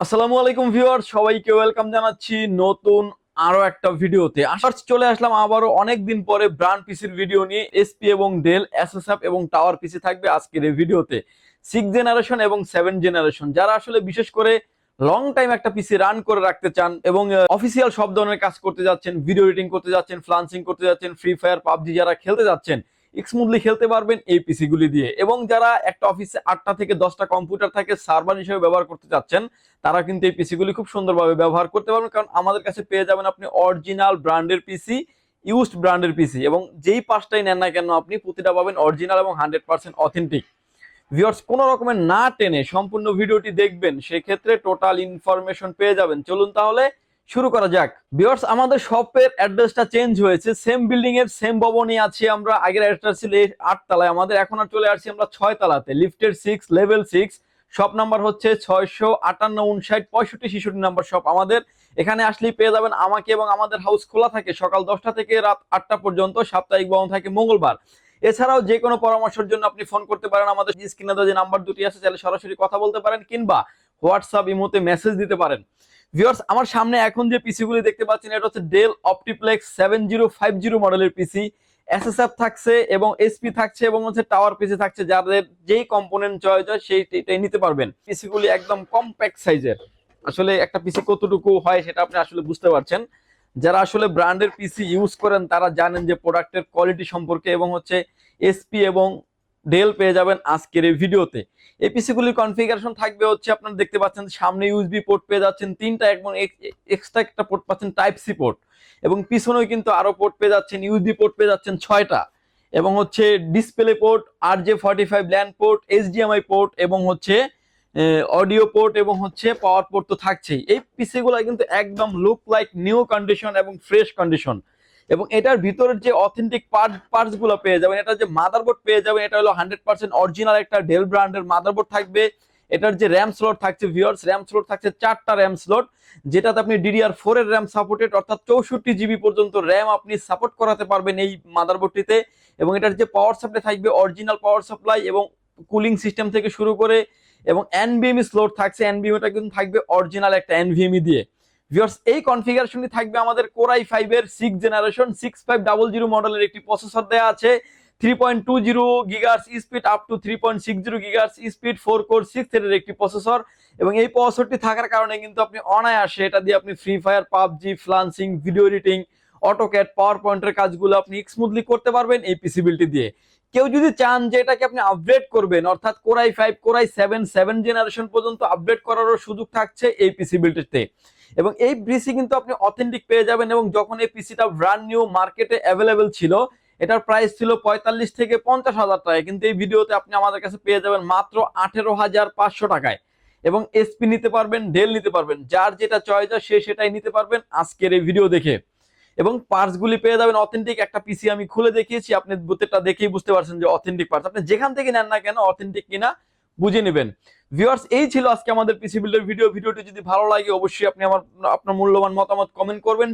আসসালামু আলাইকুম ভিউয়ার সবাইকে ওয়েলকাম জানাচ্ছি নতুন আরও একটা ভিডিওতে। আসার চলে আসলাম আবারও অনেক দিন পরে ব্র্যান্ড পিসির ভিডিও নিয়ে। এসপি এবং ডেল, এসএসএফ এবং টাওয়ার পিসি থাকবে আজকের এই ভিডিওতে। সিক্স জেনারেশন এবং সেভেন জেনারেশন, যারা আসলে বিশেষ করে লং টাইম একটা পিসি রান করে রাখতে চান এবং অফিসিয়াল সব ধরনের কাজ করতে যাচ্ছেন, ভিডিও এডিটিং করতে যাচ্ছেন, ফ্লান্সিং করতে যাচ্ছেন, ফ্রি ফায়ার, পাবজি যারা খেলতে যাচ্ছেন স্মুথলি খেলতে পারবেন এই পিসিগুলি দিয়ে। এবং যারা একটা অফিসে আটটা থেকে দশটা কম্পিউটার থাকে, সার্ভার হিসেবে ব্যবহার করতে চাচ্ছেন, তারা কিন্তু এই পিসিগুলি খুব সুন্দরভাবে ব্যবহার করতে পারবেন। কারণ আমাদের কাছে পেয়ে যাবেন আপনি অরিজিনাল ব্র্যান্ডের পিসি ইউজড ব্র্যান্ডের পিসি এবং যেই পাঁচটাই নেন না কেন, আপনি প্রতিটা পাবেন অরিজিনাল এবং হান্ড্রেড পার্সেন্ট অথেন্টিক ভিউয়ার্স কোনো রকমের না টেনে সম্পূর্ণ ভিডিওটি দেখবেন, সেক্ষেত্রে টোটাল ইনফরমেশন পেয়ে যাবেন। চলুন তাহলে শুরু করা যাক। বিয়ার্স আমাদের শপের অ্যাড্রেসটা চেঞ্জ হয়েছে। সেম বিল্ডিং এর সেম ভবনে আছি আমরা। আগের অ্যাড্রেস ছিল আট তলায়। আমাদের এখন আর চলে আসছি আমরা ছয় তলাতে। লিফটের six level six shop number হচ্ছে ছয়শো আটান্ন, উনষাট, পঁয়ষট্টি, ছেষট্টি নাম্বার শপ আমাদের এখানে আসলেই পেয়ে যাবেন আমাকে এবং আমাদের হাউস খোলা থাকে সকাল দশটা থেকে রাত আটটা পর্যন্ত। সাপ্তাহিক বন্ধ থাকে মঙ্গলবার। এছাড়াও যে কোনো পরামর্শের জন্য আপনি ফোন করতে পারেন। আমাদের স্ক্রিনে যে নাম্বার দুটি আছে তাহলে সরাসরি কথা বলতে পারেন কিংবা হোয়াটসঅ্যাপ ইমোতে মেসেজ দিতে পারেন। ভিউয়ার্স আমার সামনে এখন যে পিসি গুলি দেখতে পাচ্ছেন, এটা হচ্ছে Dell OptiPlex seven zero five zero মডেলের পিসি এসএসএফ থাকছে এবং এসপি থাকছে এবং হচ্ছে টাওয়ার পিসি থাকছে। যাদের যেই কম্পোনেন্ট চয়েস হয় সেইটাই নিতে পারবেন। পিসি গুলি একদম কম্প্যাক্ট সাইজের আসলে একটা পিসি কতটুকু হয়, সেটা আপনি আসলে বুঝতে পারছেন। যারা আসলে ব্র্যান্ডের পিসি ইউজ করেন, তারা জানেন যে প্রোডাক্টের কোয়ালিটি সম্পর্কে এবং হচ্ছে এসপি এবং ডেল পেয়ে যাবেন আজকের এই ভিডিওতে। এই পিসিগুলির কনফিগারেশন থাকবে হচ্ছে আপনারা দেখতে পাচ্ছেন সামনে ইউএসবি পোর্ট পেয়ে যাচ্ছেন, তিনটা এবং এক্সট্রা একটা পোর্ট পাচ্ছেন টাইপ সি পোর্ট এবং পিছনেও কিন্তু আরও পোর্ট পেয়ে যাচ্ছেন ইউএসবি পোর্ট পেয়ে যাচ্ছেন ছয়টা। এবং হচ্ছে ডিসপ্লে পোর্ট আর J forty five LAN port HDMI port এবং হচ্ছে অডিও পোর্ট এবং হচ্ছে পাওয়ার পোর্ট তো থাকছেই। এই পিসিগুলো কিন্তু একদম লুক লাইক নিউ কন্ডিশন এবং ফ্রেশ কন্ডিশন এবং এটার ভিতরের যে অথেন্টিক পার্ট পার্টসগুলো পেয়ে যাবেন এটা যে মাদারবোর্ড পেয়ে যাবেন, এটা হলো হান্ড্রেড পার্সেন্ট অরিজিনাল একটা ডেল ব্র্যান্ডের মাদারবোর্ড থাকবে। এটার যে র্যাম স্লট থাকছে ভিওর্স র্যাম স্লট থাকছে চারটা র্যাম স্লট যেটাতে আপনি ডিডিআর ফোর এর র্যাম সাপোর্টেড অর্থাৎ চৌষট্টি জিবি পর্যন্ত র্যাম আপনি সাপোর্ট করাতে পারবেন এই মাদারবোর্ডটিতে এবং এটার যে পাওয়ার সাপ্লাই থাকবে অরিজিনাল পাওয়ার সাপ্লাই এবং কুলিং সিস্টেম থেকে শুরু করে, এবং এনভিএমই স্লোট থাকছে এনভিএমটা কিন্তু থাকবে অরিজিনাল একটা এনভিএমই দিয়ে। ভিউয়ার্স এই কনফিগারেশনটি থাকবে আমাদের কোরাই ফাইভ এর six generation six five double zero মডেলের একটি প্রসেসর দেওয়া আছে। Three point two zero gigahertz speed up to three point six zero gigahertz speed four core six এর একটি প্রসেসর এবং এই প্রসেসরটি থাকার কারণে কিন্তু আপনি অনায়াসে এটা দিয়ে আপনি free fire PUBG freelancing video editing AutoCAD power পয়েন্টের কাজগুলো আপনি স্মুথলি করতে পারবেন এই পিসিবিলিটি দিয়ে। কেউ যদি চান যে এটাকে আপনি আপডেট করবেন, অর্থাৎ core i five core i seven seven generation পর্যন্ত আপডেট করারও সুযোগ থাকছে এই পিসি পিসিবিলিটিতে এবং এই পিসি কিন্তু আপনি অথেন্টিক পেয়ে যাবেন এবং যখন এই পিসিটা ব্র্যান্ড নিউ মার্কেটে অ্যাভেলেবেল ছিল, এটার প্রাইস ছিল পঁয়তাল্লিশ থেকে পঞ্চাশ হাজার টাকা কিন্তু এই ভিডিওতে আপনি আমাদের কাছে পেয়ে যাবেন মাত্র আঠেরো হাজার পাঁচশো টাকায়। এবং এসপি নিতে পারবেন ডেল নিতে পারবেন, যার যেটা চয়েস হয় সে সেটাই নিতে পারবেন আজকের এই ভিডিও দেখে। এবং পার্টসগুলি পেয়ে যাবেন অথেন্টিক একটা পিসি আমি খুলে দেখিয়েছি। আপনি প্রত্যেকটা দেখেই বুঝতে পারছেন যে অথেন্টিক পার্স আপনি যেখান থেকে নেন না কেন অথেন্টিক কিনা বুঝে নেবেন। ভিউয়ার্স এই ছিল আজকে আমাদের পিসি বিল্ডের ভিডিও ভিডিওটি যদি ভালো লাগে, অবশ্যই আপনি আমার, আপনার মূল্যবান মতামত কমেন্ট করবেন।